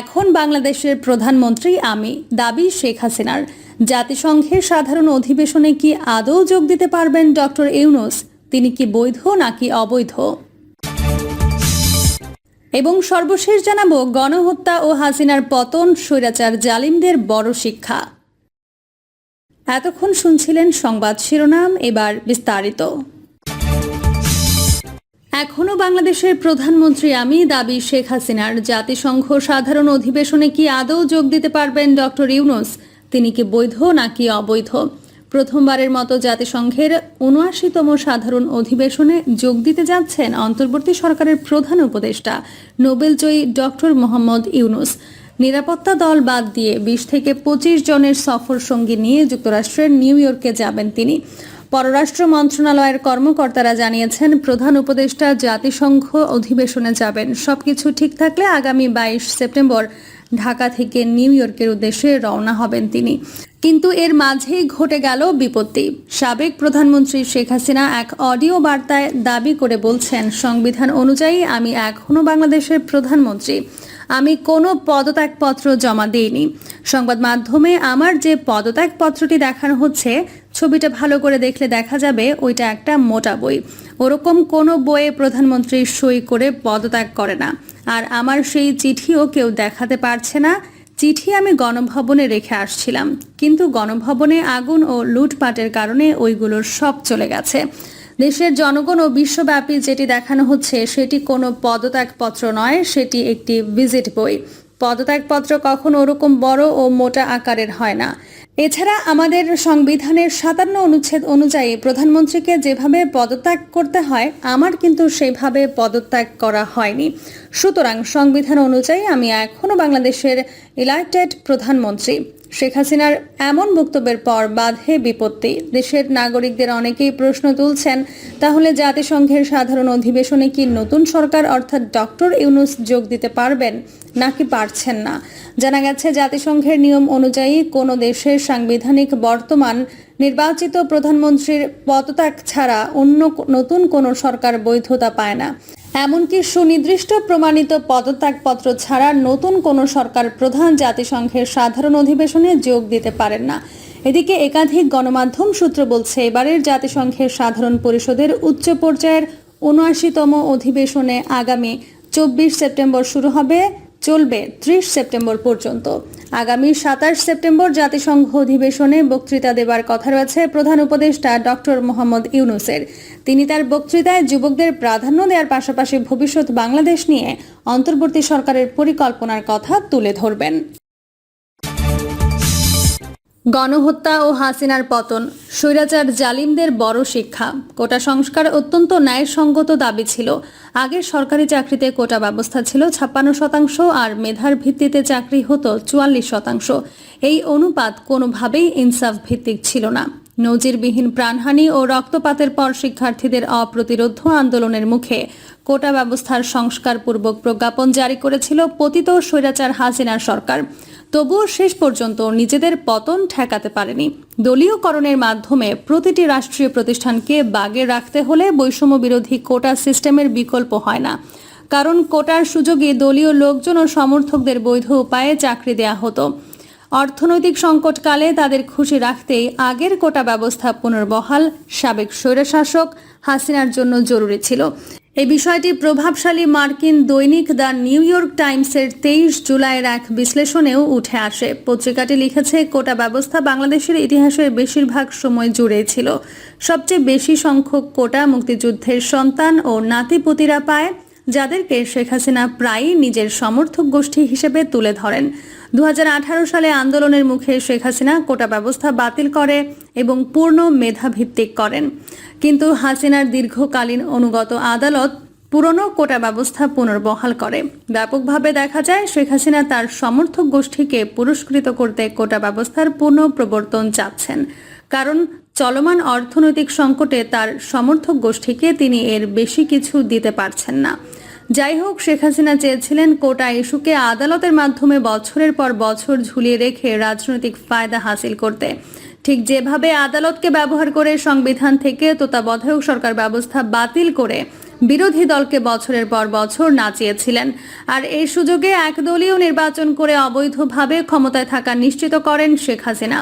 এখন বাংলাদেশের প্রধানমন্ত্রী আমি দাবি শেখ হাসিনার। জাতিসংঘের সাধারণ অধিবেশনে কি আদৌ যোগ দিতে পারবেন ডক্টর ইউনুস? তিনি কি বৈধ নাকি অবৈধ? এবং সর্বশেষ জানাব, গণহত্যা ও হাসিনার পতন, স্বৈরাচার জালিমদের বড় শিক্ষা। এতক্ষণ শুনছিলেন সংবাদ শিরোনাম, এবার বিস্তারিত। এখনও বাংলাদেশের প্রধানমন্ত্রী আমি দাবি শেখ হাসিনার। জাতিসংঘ সাধারণ অধিবেশনে কি আদৌ যোগ দিতে পারবেন ডক্টর ইউনুস? তিনি কি বৈধ নাকি অবৈধ? প্রথমবারের মতো জাতিসংঘের উনআশিতম সাধারণ অধিবেশনে যোগ দিতে যাচ্ছেন অন্তর্বর্তী সরকারের প্রধান উপদেষ্টা, নোবেলজয়ী ডক্টর মোহাম্মদ ইউনুস। নিরাপত্তা দল বাদ দিয়ে বিশ থেকে পঁচিশ জনের সফর সঙ্গী নিয়ে যুক্তরাষ্ট্রের নিউ ইয়র্কে যাবেন তিনি। পররাষ্ট্র মন্ত্রণালয়ের কর্মকর্তারা জানিয়েছেন, প্রধান উপদেষ্টা জাতিসংঘ অধিবেশনে যাবেন। সবকিছু ঠিক থাকলে আগামী বাইশ সেপ্টেম্বর ঢাকা থেকে নিউ ইয়র্কের উদ্দেশ্যে রওনা হবেন তিনি। কিন্তু এর মাঝেই ঘটে গেল বিপত্তি। সাবেক প্রধানমন্ত্রী শেখ হাসিনা এক অডিও বার্তায় দাবি করে বলছেন, সংবিধান অনুযায়ী আমি এখনও বাংলাদেশের প্রধানমন্ত্রী। আমি কোনো পদত্যাগপত্র জমা দিইনি। সংবাদ মাধ্যমে আমার যে পদত্যাগপত্রটি দেখানো হচ্ছে, ছবিটা ভালো করে দেখলে দেখা যাবে ওইটা একটা মোটা বই। ওরকম কোনো বইয়ে প্রধানমন্ত্রী সই করে পদত্যাগ করে না। আর আমার সেই চিঠিও কেউ দেখাতে পারছে না। চিঠি আমি গণভবনে রেখে আসছিলাম। কিন্তু গণভবনে আগুন ও লুটপাটের কারণে ওইগুলোর সব চলে গেছে। দেশের জনগণ ও বিশ্বব্যাপী যেটি দেখানো হচ্ছে, সেটি কোনো পদত্যাগপত্র নয়, সেটি একটি ভিজিট বই। পদত্যাগপত্র কখনো ওরকম বড় ও মোটা আকারের হয় না। এছাড়া আমাদের সংবিধানের সাতান্ন অনুচ্ছেদ অনুযায়ী প্রধানমন্ত্রীকে যেভাবে পদত্যাগ করতে হয়, আমার কিন্তু সেভাবে পদত্যাগ করা হয়নি। সুতরাং সংবিধান অনুযায়ী আমি এখনও বাংলাদেশের ইলাইটেড প্রধানমন্ত্রী। শেখ হাসিনার এমন বক্তব্যের পর বাধে বিপত্তি। দেশের নাগরিকদের অনেকেই প্রশ্ন তুলছেন, তাহলে জাতিসংঘের সাধারণ অধিবেশনে কি নতুন সরকার অর্থাৎ ডক্টর ইউনুস যোগ দিতে পারবেন নাকি পারছেন না? জানা গেছে, জাতিসংঘের নিয়ম অনুযায়ী কোনো দেশের সাংবিধানিক বর্তমান নির্বাচিত প্রধানমন্ত্রীর পদত্যাগ ছাড়া অন্য নতুন কোনো সরকার বৈধতা পায় না। এমনকি সুনির্দিষ্ট প্রমাণিত পদত্যাগপত্র ছাড়া নতুন কোনো সরকার প্রধান জাতিসংঘের সাধারণ অধিবেশনে যোগ দিতে পারেন না। এদিকে একাধিক গণমাধ্যম সূত্র বলছে, এবারের জাতিসংঘের সাধারণ পরিষদের উচ্চ পর্যায়ের উনআশিতম অধিবেশনে আগামী চব্বিশ সেপ্টেম্বর শুরু হবে চলবে ত্রিশ সেপ্টেম্বর পর্যন্ত। আগামী সাতাশ সেপ্টেম্বর জাতিসংঘ অধিবেশনে বক্তৃতা দেবার কথা রয়েছে প্রধান উপদেষ্টা ডক্টর মোহাম্মদ ইউনুসের। তিনি তার বক্তৃতায় যুবকদের প্রাধান্য দেওয়ার পাশাপাশি ভবিষ্যৎ বাংলাদেশ নিয়ে অন্তর্বর্তী সরকারের পরিকল্পনার কথা তুলে ধরবেন। গণহত্যা ও হাসিনার পতন, স্বৈরাচার জালিমদের বড় শিক্ষা। কোটা সংস্কার অত্যন্ত ন্যায়সঙ্গত দাবি ছিল। আগের সরকারি চাকরিতে কোটা ব্যবস্থা ছিল ছাপ্পান্ন শতাংশ আর মেধার ভিত্তিতে চাকরি হতো চুয়াল্লিশ শতাংশ। এই অনুপাত কোনোভাবেই ইনসাফ ভিত্তিক ছিল না। নজিরবিহীন প্রাণহানি ও রক্তপাতের পর শিক্ষার্থীদের অপ্রতিরোধ আন্দোলনের মুখে কোটা ব্যবস্থার সংস্কারপূর্বক প্রজ্ঞাপন জারি করেছিল পতিত স্বৈরাচার হাসিনার সরকার। তবুও শেষ পর্যন্ত নিজেদের পতন ঠেকাতে পারেনি। দলীয়করণের মাধ্যমে প্রতিটি রাষ্ট্রীয় প্রতিষ্ঠানকে বাগে রাখতে হলে বৈষম্য বিরোধী কোটা সিস্টেমের বিকল্প হয় না। কারণ কোটার সুযোগে দলীয় লোকজন ও সমর্থকদের বৈধ উপায়ে চাকরি দেয়া হতো। অর্থনৈতিক সংকটকালে তাদের খুশি রাখতেই আগের কোটা ব্যবস্থা পুনর্বহাল, সাবেক স্বৈরশাসক হাসিনার জন্য জরুরি ছিল। এই বিষয়টি প্রভাবশালী মার্কিন দৈনিক দ্য নিউ ইয়র্ক টাইমসের তেইশ জুলাইয়ের এক বিশ্লেষণেও উঠে আসে। পত্রিকাটি লিখেছে, কোটা ব্যবস্থা বাংলাদেশের ইতিহাসের বেশিরভাগ সময় জুড়ে ছিল। সবচেয়ে বেশি সংখ্যক কোটা মুক্তিযুদ্ধের সন্তান ও নাতিপুতিরা পায়, যাদেরকে শেখ হাসিনা প্রায়ই নিজের সমর্থক গোষ্ঠী হিসেবে তুলে ধরেন। দুহাজার আঠারো সালে আন্দোলনের মুখে শেখ হাসিনা কোটা ব্যবস্থা বাতিল করে এবং পূর্ণ মেধাভিত্তিক করেন। কিন্তু হাসিনার দীর্ঘকালীন অনুগত আদালত পুরনো কোটা ব্যবস্থা পুনর্বহাল করে। ব্যাপকভাবে দেখা যায়, শেখ হাসিনা তার সমর্থক গোষ্ঠীকে পুরস্কৃত করতে কোটা ব্যবস্থার পুনঃ প্রবর্তন চাচ্ছেন। কারণ চলমান অর্থনৈতিক সংকটে তার সমর্থক গোষ্ঠীকে তিনি এর বেশি কিছু দিতে পারছেন না। যাই হোক, শেখ হাসিনা চেয়েছিলেন কোটা ইস্যুকে আদালতের মাধ্যমে বছরের পর বছর ঝুলিয়ে রেখে রাজনৈতিক ফায়দা হাসিল করতে। ঠিক যেভাবে আদালতকে ব্যবহার করে সংবিধান থেকে তত্ত্বাবধায়ক সরকার ব্যবস্থা বাতিল করে বিরোধী দলকে বছরের পর বছর নাচিয়েছিলেন, আর এই সুযোগে একদলীয় নির্বাচন করে অবৈধভাবে ক্ষমতায় থাকা নিশ্চিত করেন শেখ হাসিনা।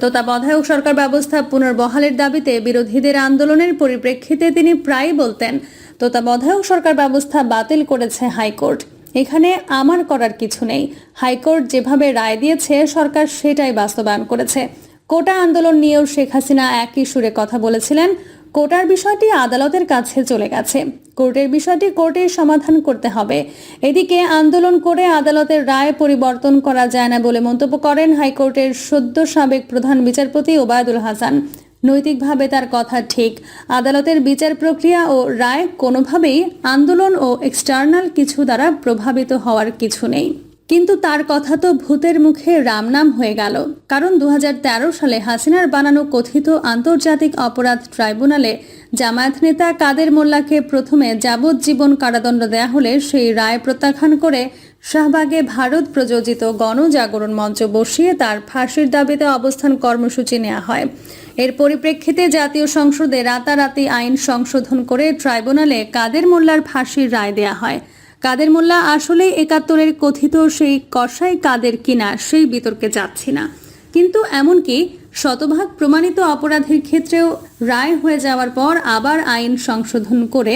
তত্ত্বাবধায়ক সরকার ব্যবস্থা পুনর্বহালের দাবিতে বিরোধীদের আন্দোলনের পরিপ্রেক্ষিতে তিনি প্রায়ই বলতেন তত্ত্বাবধায়ক সরকার ব্যবস্থা বাতিল করেছে হাইকোর্ট। এখানে আমার করার কিছু নেই। হাইকোর্ট যেভাবে রায় দিয়েছে, সরকার সেটাই বাস্তবায়ন করেছে। কোটা আন্দোলন নিয়েও শেখ হাসিনা একই সুরে কথা বলেছিলেন, কোটার বিষয়টি আদালতের কাছে চলে গেছে। কোর্টের বিষয়টি কোর্টে সমাধান করতে হবে। এদিকে আন্দোলন করে আদালতের রায় পরিবর্তন করা যায় না বলে মন্তব্য করেন হাইকোর্টের সদ্য সাবেক প্রধান বিচারপতি ওবায়দুল হাসান। নৈতিকভাবে তার কথা ঠিক। আদালতের বিচার প্রক্রিয়া ও রায় কোনোভাবেই আন্দোলন ও এক্সটার্নাল কিছু দ্বারা প্রভাবিত হওয়ার কিছু নেই। কিন্তু তার কথা তো ভূতের মুখে রামনাম হয়ে গেল। কারণ দু হাজার তেরো সালে হাসিনার বানানো কথিত আন্তর্জাতিক অপরাধ ট্রাইব্যুনালে জামায়াত নেতা কাদের মোল্লাকে প্রথমে যাবজ্জীবন কারাদণ্ড দেয়া হলে সেই রায় প্রত্যাখ্যান করে শাহবাগে ভারত প্রযোজিত গণজাগরণ মঞ্চ বসিয়ে তার ফাঁসির দাবিতে অবস্থান কর্মসূচি নেওয়া হয়। এর পরিপ্রেক্ষিতে জাতীয় সংসদে রাতারাতি আইন সংশোধন করে ট্রাইব্যুনালে কাদের মোল্লার ফাঁসির রায় দেয়া হয়। কাদের মোল্লা আসলে একাত্তরের কথিত সেই কষাই কাদের কিনা সেই বিতর্কে যাচ্ছি না। কিন্তু এমনকি শতভাগ প্রমাণিত অপরাধের ক্ষেত্রেও রায় হয়ে যাওয়ার পর আবার আইন সংশোধন করে।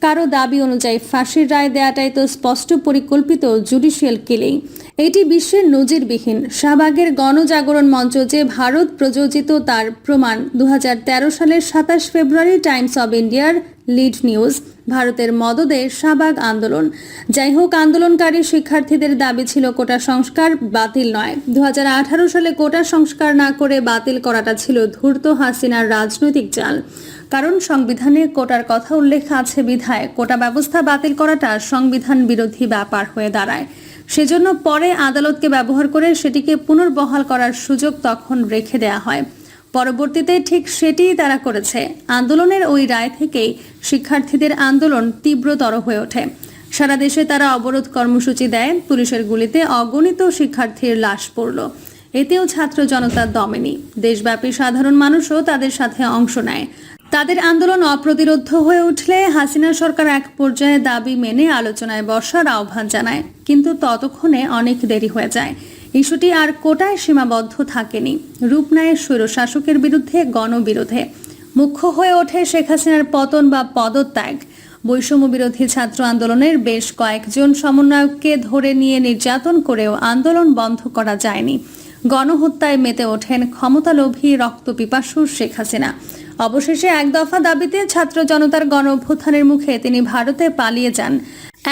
কারও দাবি অনুযায়ী ফাঁসির রায় দেয়াটাই তো স্পষ্ট পরিকল্পিত জুডিশিয়াল কিলিং। এটি বিশ্বের নজিরবিহীন শাহবাগের গণজাগরণ মঞ্চ যে ভারত প্রযোজিত তার প্রমাণ। দু হাজার তেরো সালের সাতাশ ফেব্রুয়ারি টাইমস অব ইন্ডিয়ার লিড নিউজ, ভারতের মদদে শাহবাগ আন্দোলন। যাই হোক আন্দোলনকারী শিক্ষার্থীদের দাবি ছিল কোটা সংস্কার বাতিল নয়। দু সালে কোটা সংস্কার না করে বাতিল করাটা ছিল ধূর্ত হাসিনার রাজনৈতিক চাল কারণ সংবিধানে কোটার কথা উল্লেখ আছে বিধায়। কোটা ব্যবস্থা বাতিল করাটা সংবিধান বিরোধী ব্যাপার হয়ে দাঁড়ায়। সেজন্য পরে আদালতকে ব্যবহার করে সেটিকে পুনর্বহাল করার সুযোগ তখন রেখে দেয়া হয়। পরবর্তীতে ঠিক সেটিই তারা করেছে। আন্দোলনের ওই রায় থেকেই শিক্ষার্থীদের আন্দোলন তীব্রতর হয়ে ওঠে। সারা দেশে তারা অবরোধ কর্মসূচি দেয়, পুলিশের গুলিতে অগণিত শিক্ষার্থীর লাশ পড়ল। এতেও ছাত্র জনতার দমেনি। দেশব্যাপী সাধারণ মানুষও তাদের সাথে অংশ নেয়। তাদের আন্দোলন অপ্রতিরোধ হয়ে উঠলে হাসিনা সরকার এক পর্যায়ে দাবি মেনে আলোচনায় বসার আহ্বান জানায়, কিন্তু ততক্ষণে অনেক দেরি হয়ে যায়। ইস্যুটি আর কোটায় সীমাবদ্ধ থাকেনি। রূপ নেয় স্বৈরশাসকের বিরুদ্ধে গণবিরোধে। মুখ্য হয়ে ওঠে শেখ হাসিনার পতন বা পদত্যাগ। বৈষম্য বিরোধী ছাত্র আন্দোলনের বেশ কয়েকজন সমন্বয়ককে ধরে নিয়ে নির্যাতন করেও আন্দোলন বন্ধ করা যায়নি। গণহত্যায় মেতে ওঠেন ক্ষমতালোভী রক্তপিপাসু শেখ হাসিনা। অবশেষে এক দফা দাবিতে ছাত্র জনতার গণ অভ্যুত্থানের মুখে তিনি ভারতে পালিয়ে যান।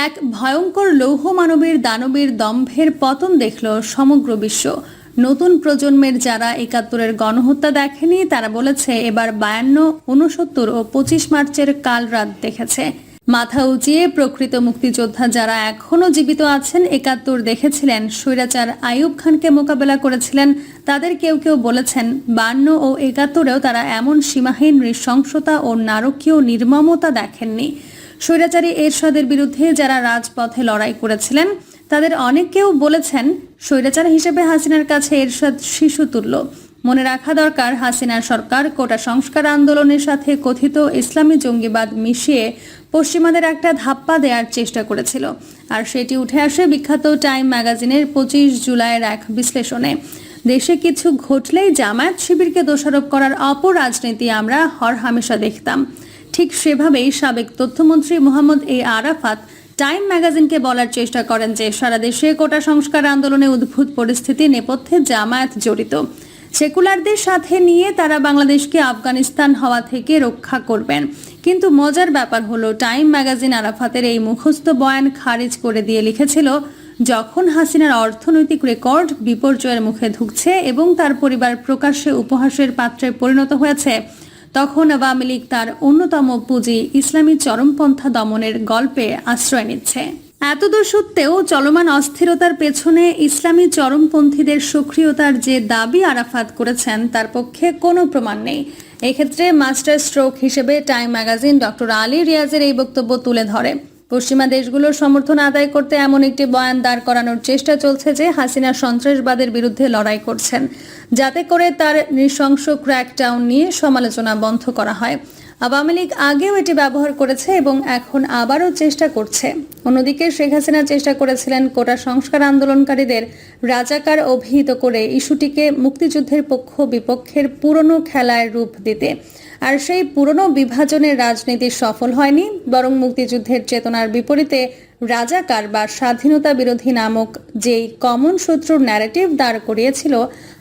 এক ভয়ঙ্কর লৌহ মানবীর দানবীর দম্ভের পতন দেখল সমগ্র বিশ্ব। নতুন প্রজন্মের যারা একাত্তরের গণহত্যা দেখেনি, তারা বলেছে, এবার বায়ান্ন উনসত্তর ও পঁচিশ মার্চের কাল রাত দেখেছে। মাথা উঁচিয়ে প্রকৃত মুক্তিযোদ্ধা যারা এখনও জীবিত আছেন, একাত্তর দেখেছিলেন। স্বৈরাচার আইয়ুব খানকে মোকাবেলা করেছিলেন। তাদের কেউ কেউ বলেছেন, বান্ন ও একাত্তরেও তারা এমন সীমাহীন নৃশংসতা ও নারকীয় নির্মমতা দেখেননি। স্বৈরাচারী এরশাদের বিরুদ্ধে যারা রাজপথে লড়াই করেছিলেন, তাদের অনেকেও বলেছেন, স্বৈরাচার হিসেবে হাসিনার কাছে এরশাদ শিশু তুল্য। মনে রাখা দরকার হাসিনার সরকার কোটা সংস্কার আন্দোলনের সাথে কথিত ইসলামী জঙ্গিবাদ মিশিয়ে পশ্চিমাদের একটা ধাপ্পা দেওয়ার চেষ্টা করেছিল। আর সেটি উঠে আসে বিখ্যাত টাইম ম্যাগাজিনের পঁচিশ জুলাইয়ের এক বিশ্লেষণে। দেশে কিছু ঘটলেই জামায়াত শিবিরকে দোষারোপ করার অপরাজনীতি আমরা হরহামেশা দেখতাম। ঠিক সেভাবেই সাবেক তথ্যমন্ত্রী মোহাম্মদ এ আরাফাত টাইম ম্যাগাজিনকে বলার চেষ্টা করেন যে, সারা দেশে কোটা সংস্কার আন্দোলনে উদ্ভূত পরিস্থিতি নেপথ্যে জামায়াত জড়িত। সেকুলারদের সাথে নিয়ে তারা বাংলাদেশকে আফগানিস্তান হওয়া থেকে রক্ষা করবেন। কিন্তু মজার ব্যাপার হলো, টাইম ম্যাগাজিন আরাফাতের এই মুখস্থ বয়ান খারিজ করে দিয়ে লিখেছিল, যখন হাসিনার অর্থনৈতিক রেকর্ড বিপর্যয়ের মুখে ঢুকছে এবং তার পরিবার প্রকাশ্যে উপহাসের পাত্রে পরিণত হয়েছে, তখন আওয়ামী লীগ তার অন্যতম পুঁজি ইসলামী চরমপন্থা দমনের গল্পে আশ্রয় নিচ্ছে। এতদূর সত্ত্বেও চলমান অস্থিরতার পেছনে ইসলামী চরমপন্থীদের সক্রিয়তার যে দাবি আরাফাত করেছেন, তার পক্ষে কোনো প্রমাণ নেই। এক্ষেত্রে মাস্টার স্ট্রোক হিসেবে টাইম ম্যাগাজিন ডক্টর আলী রিয়াজের এই বক্তব্য তুলে ধরে। পশ্চিমা দেশগুলোর সমর্থন আদায় করতে এমন একটি বয়ান দাঁড় করানোর চেষ্টা চলছে যে হাসিনা সন্ত্রাসবাদের বিরুদ্ধে লড়াই করছেন। যাতে করে তার নৃশংস ক্র্যাকডাউন নিয়ে সমালোচনা বন্ধ করা হয়। আওয়ামী লীগ আগেও এটি ব্যবহার করেছে এবং এখন আবারও চেষ্টা করছে। অন্যদিকে শেখ হাসিনা চেষ্টা করেছিলেন কোটা সংস্কার আন্দোলনকারীদের রাজাকার অভিহিত করে ইস্যুটিকে মুক্তিযুদ্ধের পক্ষ বিপক্ষের পুরনো খেলায় রূপ দিতে। আর সেই পুরনো বিভাজনের রাজনীতি সফল হয়নি, বরং মুক্তিযুদ্ধের চেতনার বিপরীতে রাজাকার বা স্বাধীনতা বিরোধী নামক যেই কমন শত্রুর ন্যারেটিভ দাঁড় করিয়েছিল,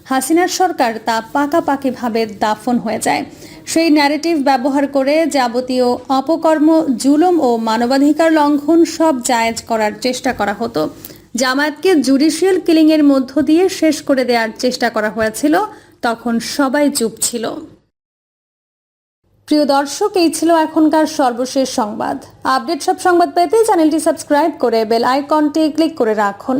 হাসিনার সরকার তা পাকাপাকিভাবে দাফন হয়ে যায়। সেই ন্যারেটিভ ব্যবহার করে যাবতীয় অপকর্ম, জুলুম ও মানবাধিকার লঙ্ঘন সব জায়েজ করার চেষ্টা করা হতো। জামায়াতকে জুডিশিয়াল কিলিংয়ের মধ্য দিয়ে শেষ করে দেওয়ার চেষ্টা করা হয়েছিল, তখন সবাই চুপ ছিল। প্রিয় দর্শক, এই ছিল এখনকার সর্বশেষ সংবাদ। আপডেট সব সংবাদ পেতে চ্যানেলটি সাবস্ক্রাইব করে বেল আইকনটি ক্লিক করে রাখুন।